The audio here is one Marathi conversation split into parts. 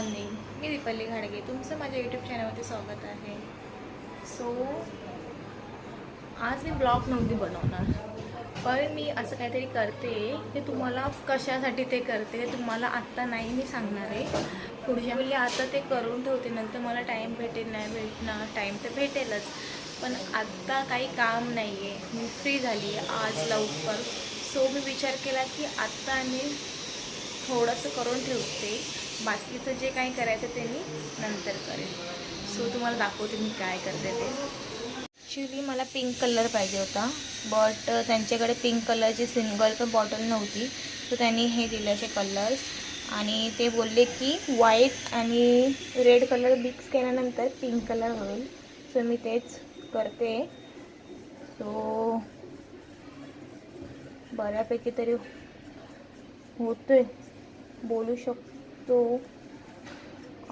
मॉर्निंग. मी दीपाली घाडगे. तुमचं माझ्या यूट्यूब चॅनलवरती स्वागत आहे. सो आज मी ब्लॉग नव्हती बनवणार. पण मी असं काहीतरी करते ते तुम्हाला कशासाठी ते करते तुम्हाला आत्ता नाही मी सांगणार आहे. पुढच्या वेळी आता ते करून ठेवते. नंतर मला टाईम भेटेल नाही भेटणार टाईम तर भेटेलच. पण आत्ता काही काम नाही आहे मी फ्री झाली आहे आज लवकर. सो मी विचार केला की आत्ता मी थोडंसं करून ठेवते. बाकीचं जे काही करायचं ते मी नंतर करेन. सो तुम्हाला दाखवते मी काय करते ते. ॲक्च्युली मला पिंक कलर पाहिजे होता. बट त्यांच्याकडे पिंक कलरची सिंगल पण बॉटल नव्हती. सो त्यांनी हे दिले असे कलर्स आणि ते बोलले की व्हाईट आणि रेड कलर मिक्स केल्यानंतर पिंक कलर होईल. सो मी तेच करते. सो बऱ्यापैकी तरी होतोय. बोलू शकतो.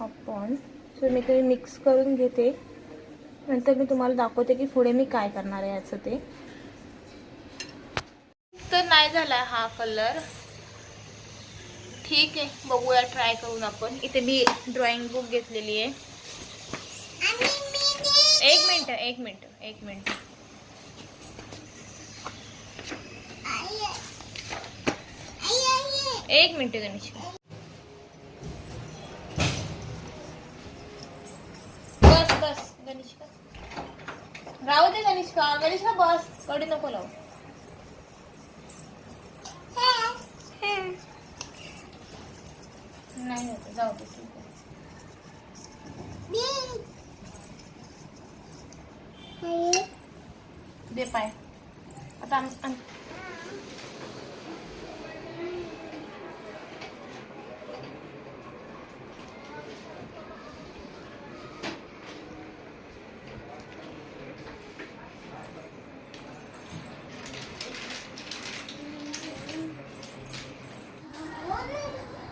आपण सो मी ते मिक्स करून घेते. नंतर मी तुम्हाला दाखवते की पुढे मी काय करणार आहे याचं ते. तर नाही झाला हा कलर ठीक आहे बघूया ट्राय करून आपण. इथे मी ड्रॉइंग बुक घेतलेली आहे. एक मिनटं एक मिनटं एक मिनट. एक मिनिट गणेश. बस राहू दे गणेश का बस. कडी नको लावू. नाही होत जाऊ दे ठीक आहे. दे पाय. आता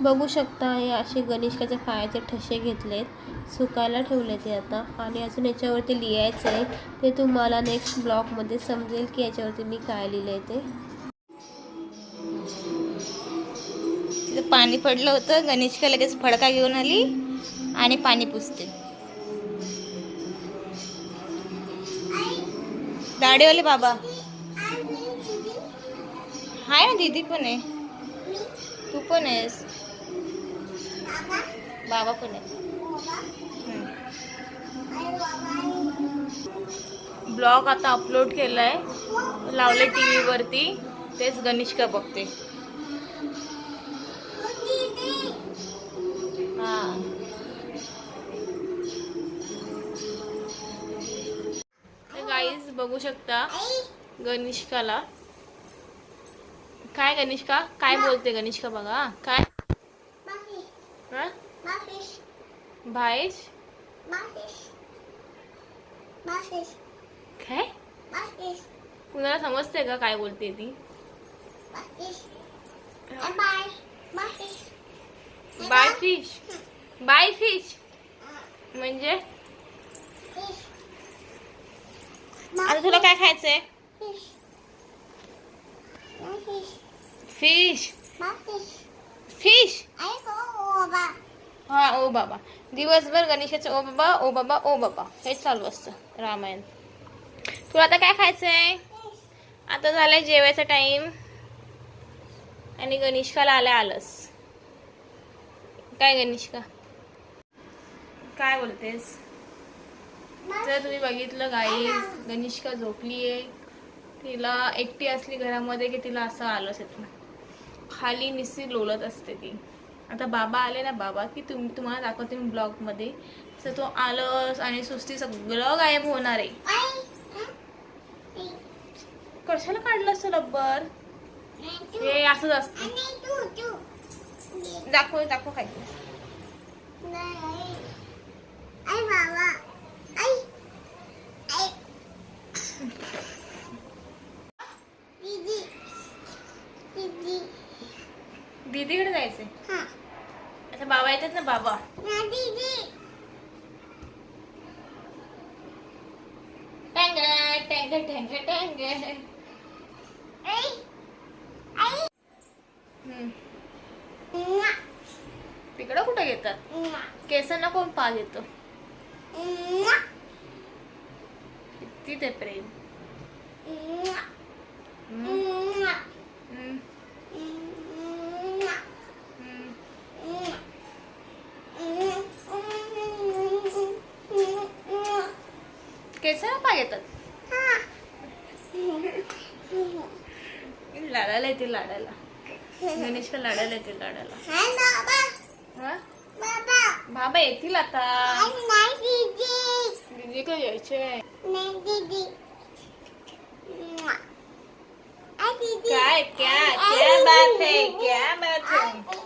बघू शकता हे असे गणेशकाच्या पायाचे ठसे घेतलेत. सुकायला ठेवले ते आता. आणि अजून याच्यावरती लिहायचं आहे. ते तुम्हाला नेक्स्ट ब्लॉगमध्ये समजेल की याच्यावरती मी काय लिहिलं आहे ते पाणी पडलं होतं. गणेशका लगेच फडका घेऊन आली आणि पाणी पुसते. दाढेवाले बाबा. हाय ना दीदी पण आहे. तू पण आहेस. बाबा पण आहे ब्लॉग आता अपलोड केलाय. लावले टी व्हीवरती तेच गणेशका बघते. हा. गाईज बघू शकता गणेशकाला. काय गणेशका? काय बोलते गणेशका बघा. काय हा? भाईश काय? कुणाला समजते का काय बोलते ती? Bye fish. Bye fish. म्हणजे? आता तुला काय खायचंय? फिश। फिश। हा ओ बाबा. दिवसभर गणेशाचं ओ बाबा ओ बाबा ओ बाबा. हेच चालू असतं रामायण. तुला आता काय खायचंय? आता झालंय जेवायचा टाइम. आणि गणेशकाला आलं आलंस. काय गणेशका? काय बोलतेस? जर तुम्ही बघितलं गाई गणेशका झोपली आहे तिला एकटी असली घरामध्ये की तिला असं आलंच येत खाली निस्सी लोलत असते ती. आता बाबा आले ना बाबा की तुम तुम्हाला दाखवते मी ब्लॉगमध्ये. तर तो आलस आणि सुस्ती सगळं गायब होणार आहे. कशाला काढलं असतं रब्बर? हे असंच असतं. दाखव दाखव काय. दीदीकडे जायचंय. आता बाबा येतात ना बाबा. टँग टँग टँग टँग हम्म. ते इकडं कुठं घेतात? केसांना कोण पा घेतो किती ते प्रेम. केसांना पा घेतात लाडायला येतील लाडायला. गणेश का लाडायला येतील लाडायला. हा? बाबा. येतील आता. दीदी. का यायचे काय? क्या क्या बात है? क्या बात है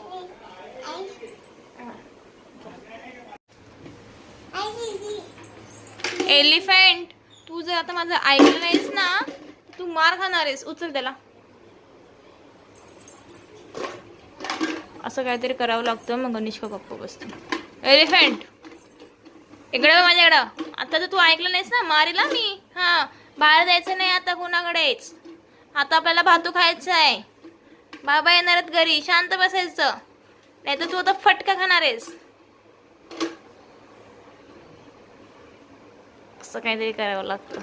एलिफंट तू जर आता माझं ऐकलं नाहीस ना तू मार खाणार आहेस. उचल त्याला. असं काहीतरी करावं लागतं मग गणेश का गप्प बसतो एलिफंट इकडे माझ्याकडं. आता तर तू ऐकलं नाहीस ना मारीला मी. हा बाहेर जायचं नाही आता कोणाकडेच. आता आपल्याला भातू खायचं आहे. बाबा येणार आहेत घरी शांत बसायचं. नाही तर तू आता फटका खाणार आहेस. असं काहीतरी करावं लागतं.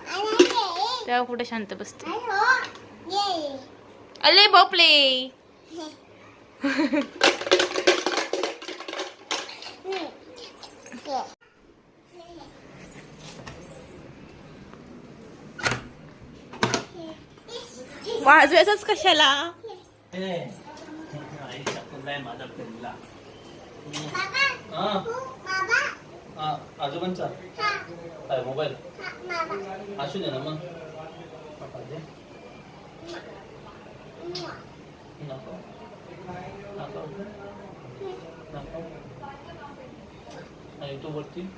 तेव्हा कुठे शांत बसते. अले बोपले. वाजवायचंच कशाला? माझा हा आजोबांचा? काय मोबाईल? असू दे ना मग. पप्पा दे. नको. नको. नको. आणि तो वरती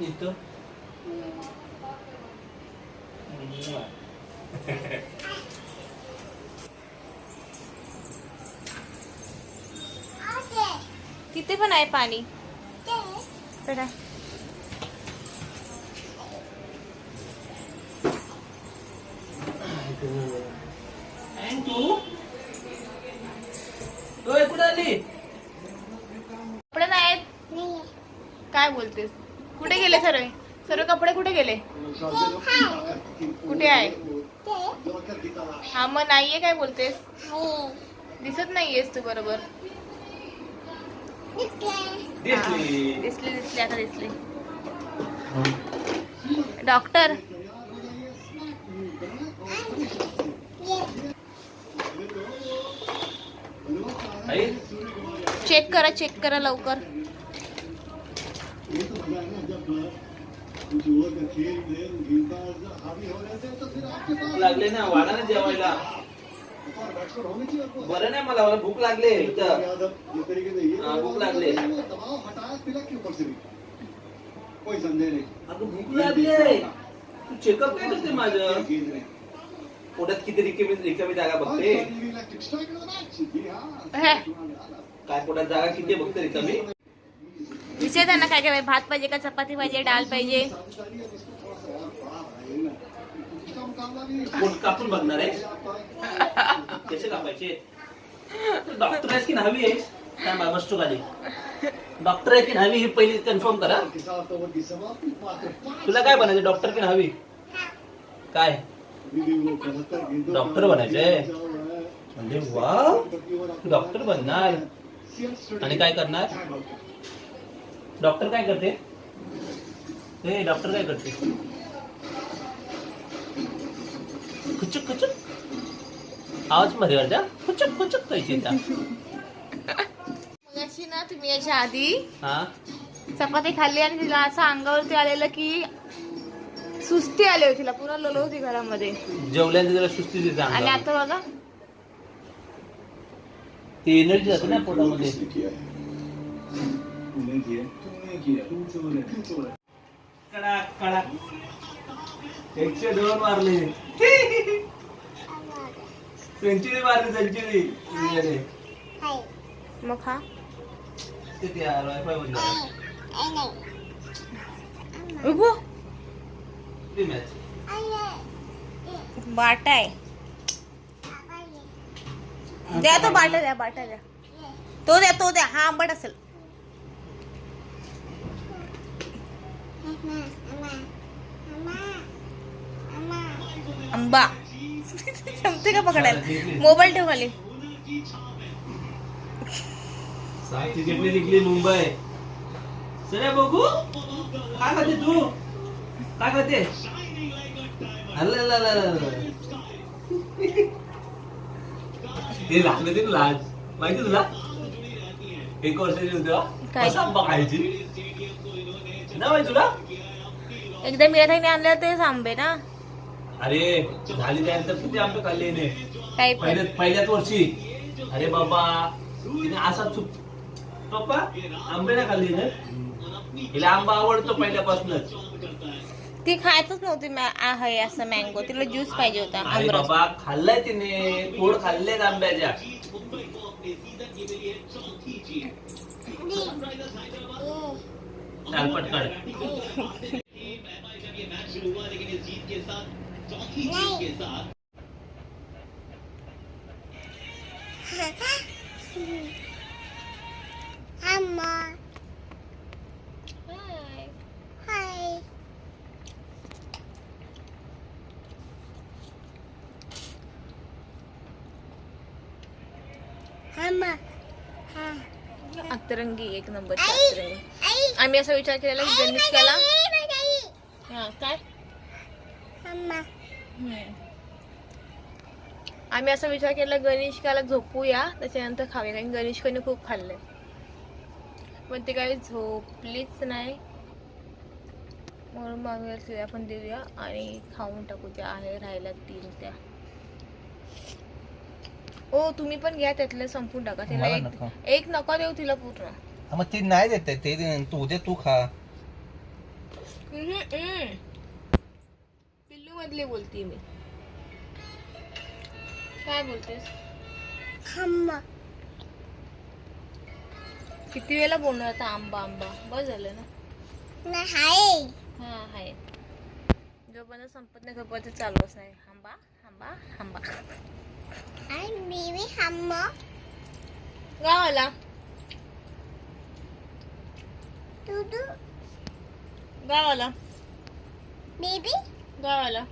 इथं. पण आहे पाणी. तर कपडे नाहीत. काय बोलतेस? कुठे गेले सर्व? सर्व कपडे कुठे गेले? कुठे आहे? हा मग नाहीये काय बोलतेस? दिसत नाहीयेस तू बरोबर. दिसली. दिसली दिसली आता दिसली. डॉक्टर. चेक करा चेक करा लवकर. लागले ना ना जेवायला. बरं नाही मला मला भूक लागले भूक लागले. अगं भूक लागले. तू चेकअप काय करते माझं? पोटात किती रिकामी रिकामी जागा बघते? काय पोटात जागा किती बघते रिकामी विचार त्यांना काय काय भात पाहिजे का चपाती पाहिजे डाळ पाहिजे? कापून बघणार आहे? कसे कापायचे? डॉक्टर आहेस की न्हावी आहेस काय बाबा बसतो खाली डॉक्टर आहे की न्हावी हे पहिली कन्फर्म करा. तुला काय बनायचं? डॉक्टर की न्हावी काय? डॉक्टर बनायचंय? म्हणजे वा डॉक्टर बनणार. आणि काय करणार? डॉक्टर काय करते? हे डॉक्टर काय करते? खुचक खुचक. आवाजमध्ये वाटता खुचक खुचक करायची त्या मगाशी ना तुम्ही याच्या आधी हा? चपाती खाल्ली आणि तिला असं अंगावरती आलेलं की सुस्ती आली होती तिला पूर्ण लोलो होती घरामध्ये. जेवल्यानंतर जरा सुस्ती देते आणि अंगावर. आता बघा. ती एनर्जी जाते ना पोटामध्ये. कडक कडक. एकशे दोन मारले. सेंचुरी मारली सेंचुरी. मग हा? किती यार वायफाय बंद उभो मॅच बाटा आहे द्या तो बाटा द्या बाटा द्या. तो द्या तो द्या. हा आंबट असेल. आंबा जमते का पकडायला? मोबाईल ठेव खाली. निघली मुंबई. सरे बघू. काय खाते तू? काय खाते. ते लागलं ते लाज. माहिती तुला? एक वर्षाची होती तेव्हा. काय? कसं आंबा खायची? ना माहिती तुला? एकदा मिराताईने आणलं तेच आंबे ना? अरे झाली त्यानंतर किती आंबे खाल्ले ने काही पण. पहिल्या पहिल्याच वर्षी. अरे बाबा असा चुक पप्पा आंबे ना खाल्ले ना हिला आंबा आवडतो पहिल्यापासूनच. ती खायचंच नव्हती मॅ- आहे असं मँगो तिला ज्यूस पाहिजे होता अरे आमरस. बाबा खाल्लाय तिने. थोड खाल्लेत आंब्याच्या. चाल पटकन अतरंगी एक नंबर अतरंगी आम्ही असा विचार केलेला की गणेशकाला हा काय हम्म. आम्ही असा विचार केला गणेशकाला झोपूया त्याच्यानंतर खाऊया कारण गणेशकाने खूप खाल्लंय. पण ते काही झोपलीच नाही. म्हणून मागूया तिला पण देऊया आणि खाऊन टाकू त्या आहे राहिल्या तीन त्या. ओ तुम्ही पण घ्या त्यातलं संपून टाका. तिला मला एक नको. एक नका देऊ तिला पूर्ण. हा, मग ती नाही देते ते दे- तू दे तू खा. मधली बोलते मी. काय बोलतेस? किती वेळेला बोलणार आता आंबा आंबा? बस झालं ना? हा आहे जोपर्यंत संपत नाही तोपर्यंत चालूच नाही. आंबा आंबा आंबा. गावाला? गावाला? Dábala.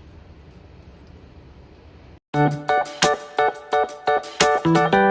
Thank.